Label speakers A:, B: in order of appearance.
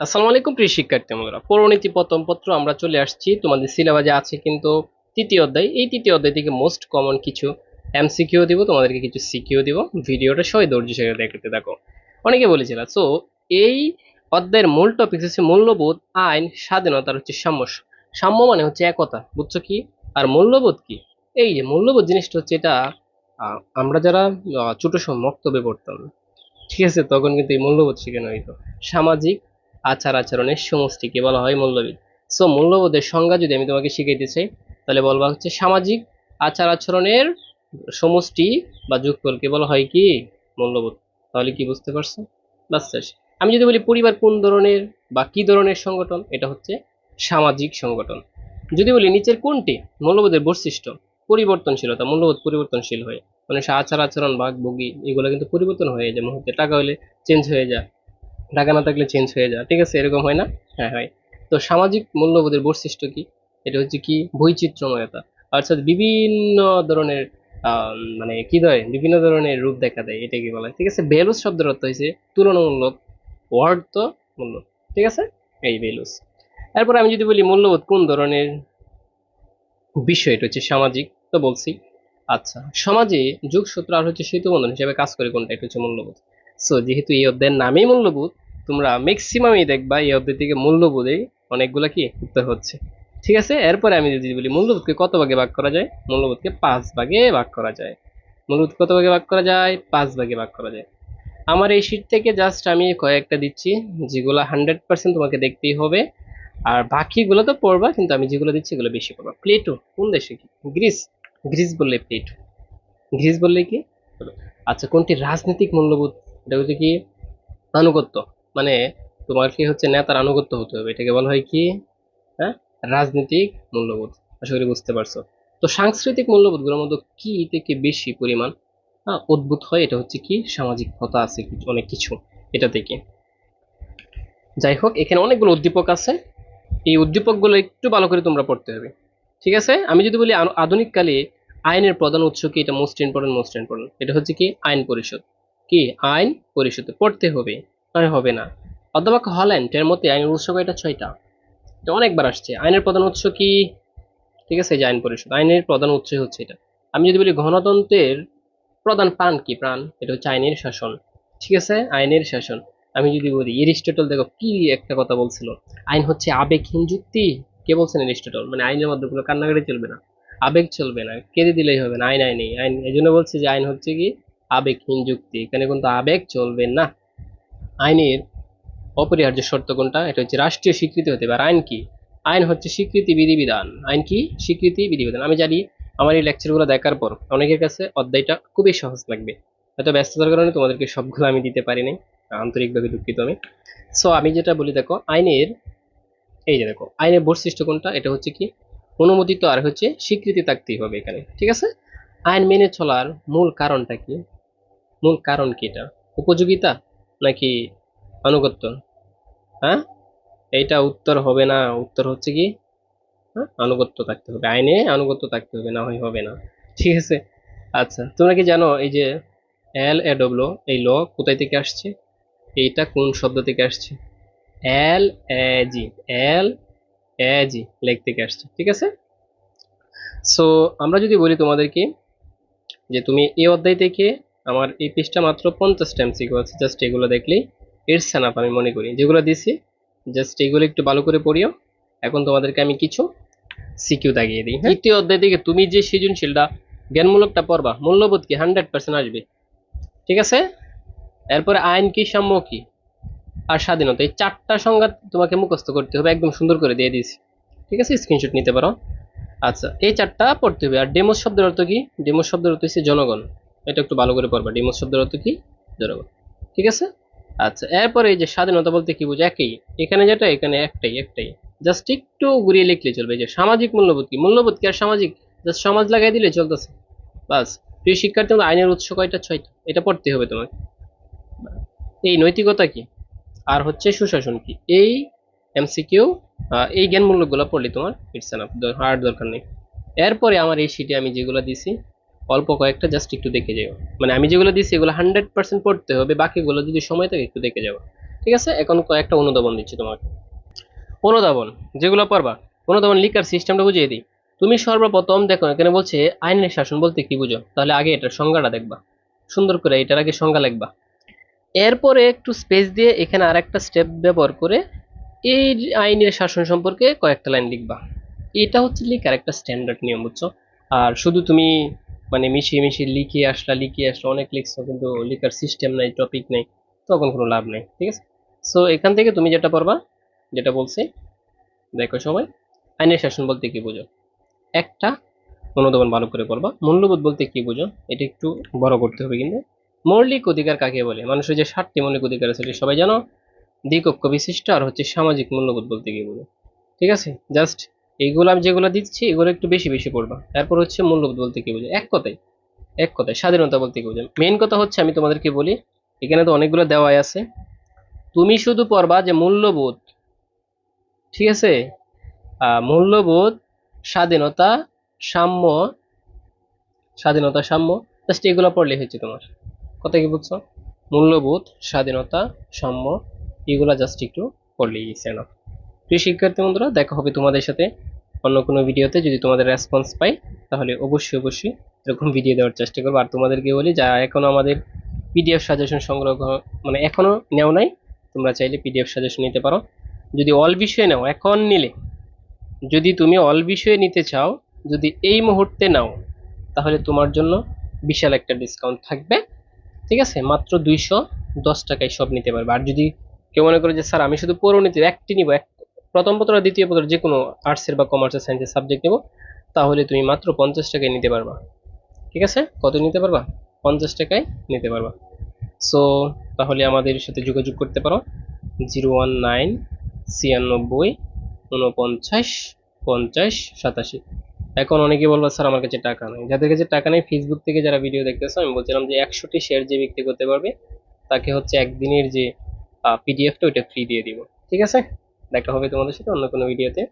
A: আসসালামু আলাইকুম, প্রিয় শিক্ষার্থী বন্ধুরা। পৌরনীতি প্রথম পত্র আমরা চলে আসছি। তোমাদের সিলেবাসে আছে কিন্তু তৃতীয় অধ্যায়। এই তৃতীয় অধ্যায় থেকে মোস্ট কমন কিছু এমসিকিউ দিব, তোমাদেরকে কিছু সিকিউ দিব। ভিডিওটা সবাই ধৈর্য সহকারে দেখতে থাকো। অনেকে বলেছিল, সো, এই অধ্যায়ের মূল টপিক হচ্ছে মূল্যবোধ, আইন স্বাধীনতার হচ্ছে সাম্য সাম্য মানে হচ্ছে একতা, বুঝছ কি? আর মূল্যবোধ কি? এই যে মূল্যবোধ জিনিসটা হচ্ছে এটা আমরা যারা ছোট সময় মক্তবে পড়তাম, ঠিক আছে? তখন কিন্তু এই মূল্যবোধ শেখানো হইতো। সামাজিক আচার আচরণের সমষ্টিকে বলা হয় মূল্যবোধ। সো মূল্যবোধের সংজ্ঞা যদি আমি তোমাকে শিখাইতে চাই, তাহলে বলবা হচ্ছে সামাজিক আচার আচরণের সমষ্টি বা যুগফলকে বলা হয় কি? মূল্যবোধ। তাহলে কি বুঝতে পারছ? বাস আমি যদি বলি পরিবার কোন ধরনের বা কি ধরনের সংগঠন, এটা হচ্ছে সামাজিক সংগঠন। যদি বলি নিচের কোনটি, মূল্যবোধের বৈশিষ্ট্য, পরিবর্তনশীলতা, মূল্যবোধ পরিবর্তনশীল হয়। মানুষের আচার আচরণ, বাঘ, বগি, এগুলো কিন্তু পরিবর্তন হয়ে যায়। মুহূর্তে টাকা হলে চেঞ্জ হয়ে যায়। টাকা না থাকলে চেঞ্জ হয়ে যায় ঠিক আছে, এরকম হয় না? হ্যাঁ হয়। তো সামাজিক মূল্যবোধের বৈশিষ্ট্য কি? এটা হচ্ছে কি? বৈচিত্র্যময়তা। অর্থাৎ বিভিন্ন ধরনের মানে কি ধরে বিভিন্ন ধরনের রূপ দেখা দেয় এটা কি বলে ঠিক আছে, ভ্যালুস শব্দের অর্থ হয়েছে তুলনামূলক তো মূল্য ঠিক আছে? এই ভ্যালুস। এরপর আমি যদি বলি মূল্যবোধ কোন ধরনের বিষয়? এটা হচ্ছে সামাজিক, তো বলছি। আচ্ছা সমাজে যুগসূত্র আর হচ্ছে সেতু বন্ধন হিসেবে কাজ করে কোনটা? এটা হচ্ছে মূল্যবোধ। সো যেহেতু এই অধ্যায়ের নামেই মূল্যবোধ, তোমরা ম্যাক্সিমামই দেখবা এই অধ্যায় থেকে মূল্যবোধে অনেকগুলো কি উত্তর হচ্ছে। ঠিক আছে? এরপরে আমি যদি বলি মূল্যবোধকে কত ভাগে ভাগ করা যায়? মূল্যবোধকে পাঁচ ভাগে ভাগ করা যায়। মূল্যবোধ কত ভাগে ভাগ করা যায়? পাঁচ ভাগে ভাগ করা যায়। আমার এই শীট থেকে জাস্ট আমি কয়েকটা দিচ্ছি, যেগুলো হান্ড্রেড পার্সেন্ট তোমাকে দেখতেই হবে। আর বাকিগুলো তো পড়বা, কিন্তু আমি যেগুলো দিচ্ছি এগুলো বেশি পড়বা। প্লেটো কোন দেশে কি? গ্রিস গ্রিস বললে প্লেটো গ্রিস বললে কি? আচ্ছা কোনটি রাজনৈতিক মূল্যবোধ এটা হচ্ছে কি? আনুগত্য। মানে তোমার কি হচ্ছে নেতার আনুগত্য হতে হবে। এটাকে বলা হয় কি? হ্যাঁ? রাজনৈতিক মূল্যবোধ। আশা করি বুঝতে পারছ। তো সাংস্কৃতিক মূল্যবোধগুলোর মধ্যে কি থেকে বেশি পরিমাণ হ্যাঁ উদ্ভূত হয়? এটা হচ্ছে কি? সামাজিক কথা আছে অনেক কিছু এটা থেকে। যাই হোক, এখানে অনেকগুলো উদ্দীপক আছে। এই উদ্দীপকগুলো একটু ভালো করে তোমরা পড়তে হবে। ঠিক আছে? আমি যদি বলি আধুনিককালে আইনের প্রধান উৎস কি? এটা মোস্ট ইম্পর্টেন্ট মোস্ট ইম্পর্টেন্ট এটা হচ্ছে কি? আইন পরিষদ। কি আইন পরিষদ পড়তে হবে? নয়, হবে না। অধ্যাপক হল্যান্ড এর মতে আইনের উৎস কয়টা? ছয়টা। এটা অনেকবার আসছে। আইনের প্রধান উৎস কি? ঠিক আছে যে আইন পরিষদ। আইনের প্রধান উৎস হচ্ছে এটা। আমি যদি বলি গণতন্ত্রের প্রধান প্রাণ কি প্রাণ? এটা হচ্ছে আইনের শাসন। ঠিক আছে, আইনের শাসন। আমি যদি বলি এরিস্টটল, দেখো কি একটা কথা বলছিল। আইন হচ্ছে আবেগহীন যুক্তি। কে বলছেন এরিস্টটল? মানে আইনের মধ্যে কোনো কান্নাকাটি চলবে না। আবেগ চলবে না। কেঁদে দিলেই হবে না। আইন আইনেই আইন এই জন্য বলছি যে আইন হচ্ছে কি আবেগহীন যুক্তি। এখানে কিন্তু আবেগ চলবে না। আইনের অপরিহার্য শর্ত কোনটা? এটা হচ্ছে রাষ্ট্রীয় স্বীকৃতি হতে পারে। আইন কি? আইন হচ্ছে স্বীকৃতি বিধিবিধান। আইন কি? স্বীকৃতি বিধিবিধান। আমি জানি আমার এই লেকচারগুলো দেখার পর অনেকের কাছে অধ্যায়টা খুবই সহজ লাগবে। হয়তো ব্যস্ততার কারণে তোমাদেরকে সবগুলো আমি দিতে পারিনি আন্তরিকভাবে দুঃখিত আমি। সো আমি যেটা বলি, দেখো, আইনের, এই যে দেখো, আইনের বৈশিষ্ট্য কোনটা? এটা হচ্ছে কি? অনুমোদিত আর হচ্ছে স্বীকৃতি থাকতেই হবে এখানে। ঠিক আছে? আইন মেনে চলার মূল কারণটা কি? মূল কারণ কি এটা? উপযোগিতা নাকি আনুগত্য? হ্যাঁ? এইটা উত্তর হবে না, উত্তর হচ্ছে কি? হ্যাঁ? আনুগত্য থাকতে হবে। আইনে আনুগত্য থাকতে হবে, না হয় হবে না। ঠিক আছে? আচ্ছা তোমরা কি জানো এই যে এল এ ডব্লিউ, এই ল কোথায় থেকে আসছে? এইটা কোন শব্দ থেকে আসছে? এল এ জি, এল এ জি, লেখ থেকে আসছে। ঠিক আছে? সো আমরা যদি বলি তোমাদেরকে যে তুমি এই অধ্যায় থেকে আমার এই পৃষ্ঠা মাত্র পঞ্চাশটা এমসিকিউ আছে জাস্ট এগুলো দেখলেই ইটস এনাফ আমি মনে করি। যেগুলো দিছি জাস্ট এগুলো একটু ভালো করে পড়িও। এখন তোমাদেরকে আমি কিছু সিকিউ দাগিয়ে দিই। হ্যাঁ? দ্বিতীয় অধ্যায় থেকে তুমি যে সৃজনশীলটা জ্ঞানমূলকটা পড়বা, মূল্যবোধ কি? হান্ড্রেড পার্সেন্ট আসবে। ঠিক আছে? এরপরে আইন কি, সাম্য কি? আর স্বাধীনতা, এই চারটা সংজ্ঞা তোমাকে মুখস্থ করতে হবে, একদম সুন্দর করে দিয়ে দিয়েছি ঠিক আছে? স্ক্রিনশট নিতে পারো। আচ্ছা এই চারটা পড়তে হবে। আর ডেমোস শব্দের অর্থ কি? ডেমোস শব্দের অর্থ হচ্ছে জনগণ। এটা একটু ভালো করে পড়বা। ডেমোস শব্দের অর্থ কি? জনগণ ঠিক আছে? আচ্ছা এরপরে এই যে স্বাধীনতা বলতে কি বোঝে একই। এখানে যেটা, এখানে একটাই একটাই। জাস্ট একটু ঘুরিয়ে লিখলে চলবে। যে সামাজিক মূল্যবোধ কি? মূল্যবোধ কি আর সামাজিক? জাস্ট সমাজ লাগাই দিলে চলতেছে। বাস। প্রিয় শিক্ষার্থী আইনের উৎস কয়টা? ছয়টা। এটা পড়তে হবে তোমাকে। এই নৈতিকতা কি? আর হচ্ছে সুশাসন কি? এই এমসিকিউ এই জ্ঞান মূল্যগুলো পড়লে তোমার ইটস এনাফ হার্ড দরকার নেই। এরপরে আমার এই শিটে আমি যেগুলো দিছি অল্প কয়েকটা জাস্ট একটু দেখে যাও মানে আমি যেগুলো দিচ্ছি এগুলো হান্ড্রেড পার্সেন্ট পড়তে হবে, বাকিগুলো যদি সময় থাকে একটু দেখে যাও। ঠিক আছে? এখন কয়েকটা অনুধাবন দিচ্ছি তোমাকে। অনুধাবন, যেগুলো পারবা অনুধাবন লিখার সিস্টেমটা বুঝিয়ে দিই। তুমি সর্বপ্রথম দেখো, এখানে বলছে আইনের শাসন বলতে কি বুঝো? তাহলে আগে এটার সংজ্ঞাটা দেখবা। সুন্দর করে এটার আগে সংজ্ঞা লিখবা। এরপরে একটু স্পেস দিয়ে এখানে আরেকটা স্টেপ ব্যবহার করে এই আইনের শাসন সম্পর্কে কয়েকটা লাইন লিখবা। এটা হচ্ছে লিখার একটা স্ট্যান্ডার্ড নিয়ম, বুঝছ? আর শুধু তুমি মানে মিশিয়ে মিশিয়ে লিখে আসলা লিখে আসলা, অনেক লিখছো কিন্তু লিখার সিস্টেম নাই টপিক নেই, তখন কোনো লাভ নেই, ঠিক আছে? সো এখান থেকে তুমি যেটা পারবা যেটা বলছে, দেখো সবাই, আইনের শাসন বলতে কি বুঝো? একটা অনুধাবন ভালো করে পড়বা, মূল্যবোধ বলতে কি বুঝো? এটা একটু বড় করতে হবে কিন্তু। মৌলিক অধিকার কাকে বলে? মানুষের যে ষাটটি মৌলিক অধিকার আছে সবাই জানো? দ্বিকক্ষ বিশিষ্ট আর হচ্ছে সামাজিক মূল্যবোধ বলতে কি বুঝো? ঠিক আছে? জাস্ট এইগুলো আমি যেগুলো দিচ্ছি, এগুলো একটু বেশি বেশি পড়বা। তারপর হচ্ছে মূল্যবোধ বলতে কি বুঝো এক কথায় এক কথায়, স্বাধীনতা বলতে কি বুঝো মেইন কথা হচ্ছে, আমি তোমাদেরকে বলি, এখানে তো অনেকগুলো দেওয়াই আছে। তুমি শুধু পড়বা যে মূল্যবোধ, ঠিক আছে? মূল্যবোধ, স্বাধীনতা, সাম্য স্বাধীনতা, সাম্য জাস্ট এগুলো পড়লে হচ্ছে তোমার। কথা কি বুঝছ? মূল্যবোধ, স্বাধীনতা, সাম্য, এগুলা জাস্ট একটু পড়লেই গেছে না প্রিয় শিক্ষার্থী বন্ধুরা, দেখা হবে তোমাদের সাথে অন্য কোনো ভিডিওতে। যদি তোমাদের রেসপন্স পাই, তাহলে অবশ্যই অবশ্যই এরকম ভিডিও দেওয়ার চেষ্টা করব। আর তোমাদেরকে বলি যা এখনও আমাদের পিডিএফ সাজেশন সংগ্রহ মানে এখনও নেও নাই, তোমরা চাইলে পিডিএফ সাজেশন নিতে পারো। যদি অল বিষয়ে নাও, এখন নিলে। যদি তুমি অল বিষয়ে নিতে চাও, যদি এই মুহূর্তে নাও, তাহলে তোমার জন্য বিশাল একটা ডিসকাউন্ট থাকবে। ঠিক আছে? মাত্র দুইশো দশ টাকায় সব নিতে পারবে। আর যদি কেউ মনে করে যে, স্যার, আমি শুধু পৌরনীতির একটি নিব এক প্রথম পত্র আর দ্বিতীয় পত্র যে কোনো আর্টসের বা কমার্সের সায়েন্সের সাবজেক্ট নেব, তাহলে তুমি মাত্র পঞ্চাশ টাকায় নিতে পারবা। ঠিক আছে? কত নিতে পারবা? পঞ্চাশ টাকায় নিতে পারবা। সো তাহলে আমাদের সাথে যোগাযোগ করতে পারো। জিরো ওয়ান নাইন ছিয়ানব্বই উনপঞ্চাশ পঞ্চাশ সাতাশি। এখন অনেকে বলব স্যার, আমার কাছে টাকা নেই। যাদের কাছে টাকা নেই ফেসবুক থেকে যারা ভিডিও দেখতেছো, আমি বলছিলাম যে একশোটি শেয়ার যে বিক্রি করতে পারবে, তাকে হচ্ছে একদিনের যে পিডিএফটা ওইটা ফ্রি দিয়ে দিব। ঠিক আছে? দেখা হবে তোমাদের সাথে অন্য কোনো ভিডিওতে